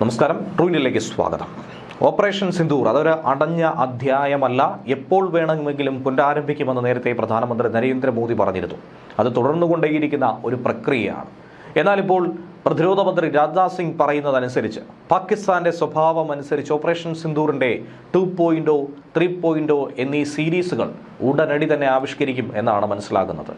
നമസ്കാരം ട്രൂനിലേക്ക് സ്വാഗതം. ഓപ്പറേഷൻ സിന്ദൂർ അതൊരു അടഞ്ഞ അധ്യായമല്ല. എപ്പോൾ വേണമെങ്കിലും പുനരാരംഭിക്കുമെന്ന് നേരത്തെ പ്രധാനമന്ത്രി നരേന്ദ്രമോദി പറഞ്ഞിരുന്നു. അത് തുടർന്നുകൊണ്ടേയിരിക്കുന്ന ഒരു പ്രക്രിയയാണ്. എന്നാൽ ഇപ്പോൾ പ്രതിരോധ മന്ത്രി രാജ്നാഥ് സിംഗ് പറയുന്നതനുസരിച്ച് പാകിസ്ഥാന്റെ സ്വഭാവം അനുസരിച്ച് operation സിന്ദൂറിന്റെ two point o three point o എന്നീ സീരീസുകൾ ഉടനടി തന്നെ ആവിഷ്കരിക്കും എന്നാണ് മനസ്സിലാകുന്നത്.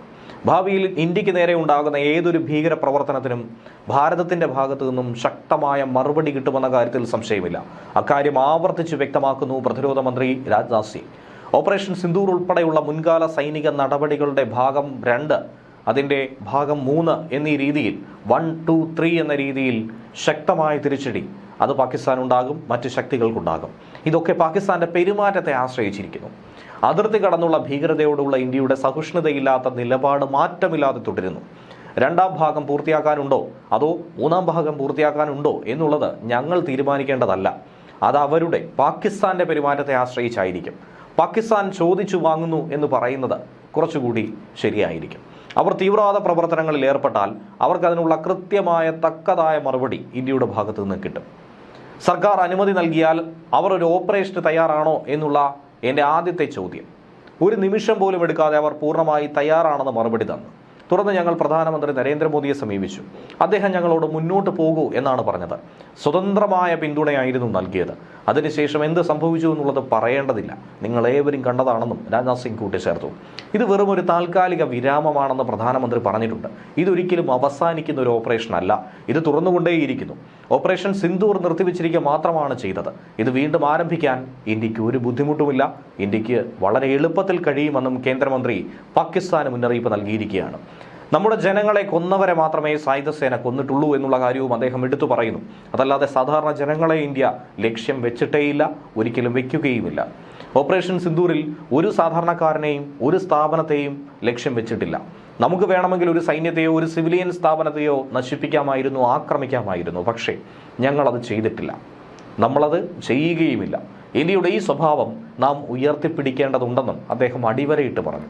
ഭാവിയിൽ ഇന്ത്യയ്ക്ക് നേരെ ഉണ്ടാകുന്ന ഏതൊരു ഭീകര പ്രവർത്തനത്തിനും ഭാരതത്തിന്റെ ഭാഗത്തു നിന്നും ശക്തമായ മറുപടി കിട്ടുമെന്ന കാര്യത്തിൽ സംശയമില്ല. അക്കാര്യം ആവർത്തിച്ച് വ്യക്തമാക്കുന്നു പ്രതിരോധ മന്ത്രി രാജ്നാഥ് സിംഗ്. ഓപ്പറേഷൻ സിന്ദൂർ ഉൾപ്പെടെയുള്ള മുൻകാല സൈനിക നടപടികളുടെ ഭാഗം രണ്ട് അതിന്റെ ഭാഗം മൂന്ന് എന്നീ രീതിയിൽ വൺ ടു ത്രീ എന്ന രീതിയിൽ ശക്തമായ തിരിച്ചടി അത് പാകിസ്ഥാൻ ഉണ്ടാകും മറ്റ് ശക്തികൾക്കുണ്ടാകും. ഇതൊക്കെ പാകിസ്ഥാന്റെ പെരുമാറ്റത്തെ ആശ്രയിച്ചിരിക്കുന്നു. അതിർത്തി കടന്നുള്ള ഭീകരതയോടുള്ള ഇന്ത്യയുടെ സഹിഷ്ണുതയില്ലാത്ത നിലപാട് മാറ്റമില്ലാതെ തുടരുന്നു. രണ്ടാം ഭാഗം പൂർത്തിയാക്കാനുണ്ടോ? അതോ മൂന്നാം ഭാഗം പൂർത്തിയാക്കാനുണ്ടോ എന്നുള്ളത് ഞങ്ങൾ തീരുമാനിക്കേണ്ടതല്ല. അത് അവരുടെ പാകിസ്ഥാന്റെ പെരുമാറ്റത്തെ ആശ്രയിച്ചായിരിക്കും. പാകിസ്ഥാൻ ചോദിച്ചു വാങ്ങുന്നു എന്ന് പറയുന്നത് കുറച്ചുകൂടി ശരിയായിരിക്കും. അവർ തീവ്രവാദ പ്രവർത്തനങ്ങളിൽ ഏർപ്പെട്ടാൽ അവർക്ക് അതിനുള്ള കൃത്യമായ തക്കതായ മറുപടി ഇന്ത്യയുടെ ഭാഗത്തു നിന്ന് കിട്ടും. സർക്കാർ അനുമതി നൽകിയാൽ അവർ ഒരു ഓപ്പറേഷന് തയ്യാറാണോ എന്നുള്ള എന്റെ ആദ്യത്തെ ചോദ്യം. ഒരു നിമിഷം പോലും എടുക്കാതെ അവർ പൂർണമായി തയ്യാറാണെന്ന് മറുപടി തന്നു. തുടർന്ന് ഞങ്ങൾ പ്രധാനമന്ത്രി നരേന്ദ്രമോദിയെ സമീപിച്ചു. അദ്ദേഹം ഞങ്ങളോട് മുന്നോട്ട് പോകൂ എന്നാണ് പറഞ്ഞത്. സ്വതന്ത്രമായ പിന്തുണയായിരുന്നു നൽകിയത്. അതിനുശേഷം എന്ത് സംഭവിച്ചു എന്നുള്ളത് പറയേണ്ടതില്ല. നിങ്ങൾ ഏവരും കണ്ടതാണെന്നും രാജ്നാഥ് സിംഗ് കൂട്ടിച്ചേർത്തു. ഇത് വെറും ഒരു താൽക്കാലിക വിരാമമാണെന്ന് പ്രധാനമന്ത്രി പറഞ്ഞിട്ടുണ്ട്. ഇതൊരിക്കലും അവസാനിക്കുന്ന ഒരു ഓപ്പറേഷൻ അല്ല. ഇത് തുറന്നുകൊണ്ടേയിരിക്കുന്നു. ഓപ്പറേഷൻ സിന്ദൂർ നിർത്തിവെച്ചിരിക്കുക മാത്രമാണ് ചെയ്തത്. ഇത് വീണ്ടും ആരംഭിക്കാൻ ഇന്ത്യയ്ക്ക് ഒരു ബുദ്ധിമുട്ടുമില്ല. ഇന്ത്യയ്ക്ക് വളരെ എളുപ്പത്തിൽ കഴിയുമെന്നും കേന്ദ്രമന്ത്രി പാകിസ്ഥാന് മുന്നറിയിപ്പ് നൽകിയിരിക്കുകയാണ്. നമ്മുടെ ജനങ്ങളെ കൊന്നവരെ മാത്രമേ സായുധസേന കൊന്നിട്ടുള്ളൂ എന്നുള്ള കാര്യവും അദ്ദേഹം എടുത്തു പറയുന്നു. അതല്ലാതെ സാധാരണ ജനങ്ങളെ ഇന്ത്യ ലക്ഷ്യം വെച്ചിട്ടേയില്ല ഒരിക്കലും വെക്കുകയുമില്ല. ഓപ്പറേഷൻ സിന്ദൂരിൽ ഒരു സാധാരണക്കാരനെയും ഒരു സ്ഥാപനത്തെയും ലക്ഷ്യം വെച്ചിട്ടില്ല. നമുക്ക് വേണമെങ്കിൽ ഒരു സൈന്യത്തെയോ ഒരു സിവിലിയൻ സ്ഥാപനത്തെയോ നശിപ്പിക്കാമായിരുന്നു ആക്രമിക്കാമായിരുന്നു. പക്ഷേ ഞങ്ങളത് ചെയ്തിട്ടില്ല. നമ്മളത് ചെയ്യുകയുമില്ല. ഇന്ത്യയുടെ ഈ സ്വഭാവം നാം ഉയർത്തിപ്പിടിക്കേണ്ടതുണ്ടെന്നും അദ്ദേഹം അടിവരയിട്ട് പറഞ്ഞു.